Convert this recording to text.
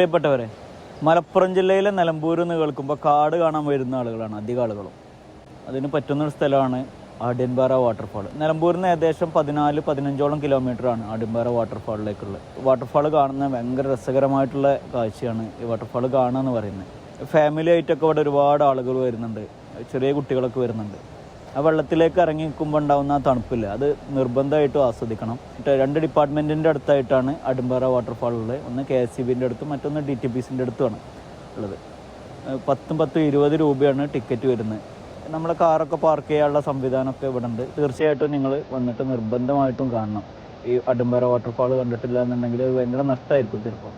പ്രിയപ്പെട്ടവരെ മലപ്പുറം ജില്ലയിലെ നിലമ്പൂർ എന്ന് കേൾക്കുമ്പോൾ കാട് കാണാൻ വരുന്ന ആളുകളാണ് അധിക ആളുകളും. അതിന് പറ്റുന്നൊരു സ്ഥലമാണ് ആഡ്യൻപാറ വാട്ടർഫാൾ നിലമ്പൂരിൽ നിന്ന് ഏകദേശം പതിനാല് പതിനഞ്ചോളം കിലോമീറ്ററാണ് ആഡ്യൻപാറ വാട്ടർഫാളിലേക്കുള്ളത് വാട്ടർഫാൾ കാണുന്ന ഭയങ്കര രസകരമായിട്ടുള്ള കാഴ്ചയാണ് ഈ വാട്ടർഫാൾ കാണുക എന്ന് പറയുന്നത്. ഫാമിലി ആയിട്ടൊക്കെ ഇവിടെ ഒരുപാട് ആളുകൾ വരുന്നുണ്ട് ചെറിയ കുട്ടികളൊക്കെ വരുന്നുണ്ട്. ആ വെള്ളത്തിലേക്ക് ഇറങ്ങി നിൽക്കുമ്പോൾ ഉണ്ടാകുന്ന ആ തണുപ്പില്ല അത് നിർബന്ധമായിട്ടും ആസ്വദിക്കണം. രണ്ട് ഡിപ്പാർട്ട്മെന്റിന്റെ അടുത്തായിട്ടാണ് അടുമ്പാറ വാട്ടർഫാൾ ഉള്ളത്. ഒന്ന് കെ എസ് സി ബിന്റെ അടുത്തും മറ്റൊന്ന് ഡി ടി പി സിന്റെ അടുത്തുമാണ് ഉള്ളത്. പത്തും പത്തും ഇരുപത് രൂപയാണ് ടിക്കറ്റ് വരുന്നത്. നമ്മളെ കാറൊക്കെ പാർക്ക് ചെയ്യാനുള്ള സംവിധാനമൊക്കെ ഇവിടെ ഉണ്ട്. തീർച്ചയായിട്ടും നിങ്ങൾ വന്നിട്ട് നിർബന്ധമായിട്ടും കാണണം. ഈ അടുമ്പാറ വാട്ടർഫാൾ കണ്ടിട്ടില്ല എന്നുണ്ടെങ്കിൽ ഭയങ്കര നഷ്ടമായിരിക്കും ചിലപ്പോൾ.